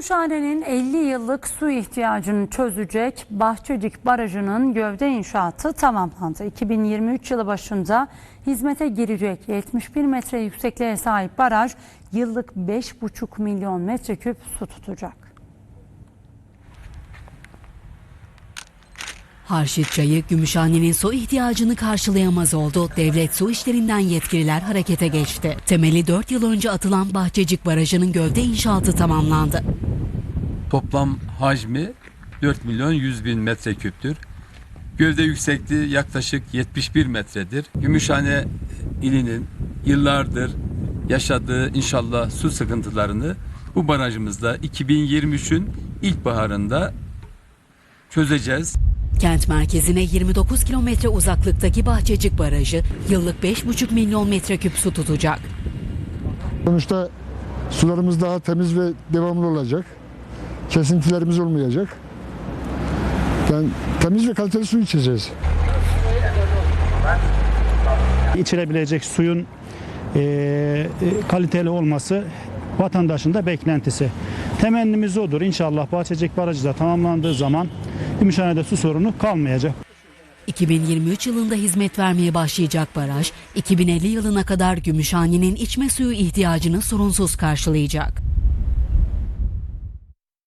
Gümüşhane'nin 50 yıllık su ihtiyacını çözecek Bahçecik Barajı'nın gövde inşaatı tamamlandı. 2023 yılı başında hizmete girecek 71 metre yüksekliğe sahip baraj yıllık 5,5 milyon metreküp su tutacak. Harşit Çayı, Gümüşhane'nin su ihtiyacını karşılayamaz oldu. Devlet su işlerinden yetkililer harekete geçti. Temeli 4 yıl önce atılan Bahçecik Barajı'nın gövde inşaatı tamamlandı. Toplam hacmi 4 milyon 100 bin metreküptür. Gövde yüksekliği yaklaşık 71 metredir. Gümüşhane ilinin yıllardır yaşadığı inşallah su sıkıntılarını bu barajımızda 2023'ün ilkbaharında çözeceğiz. Kent merkezine 29 kilometre uzaklıktaki Bahçecik Barajı yıllık 5,5 milyon metreküp su tutacak. Sonuçta sularımız daha temiz ve devamlı olacak. Kesintilerimiz olmayacak. Yani temiz ve kaliteli su içeceğiz. içilebilecek suyun e, e, kaliteli olması vatandaşın da beklentisi. Temennimiz odur. İnşallah Bahçecik Barajı da tamamlandığı zaman Gümüşhane'de su sorunu kalmayacak. 2023 yılında hizmet vermeye başlayacak baraj, 2050 yılına kadar Gümüşhane'nin içme suyu ihtiyacını sorunsuz karşılayacak.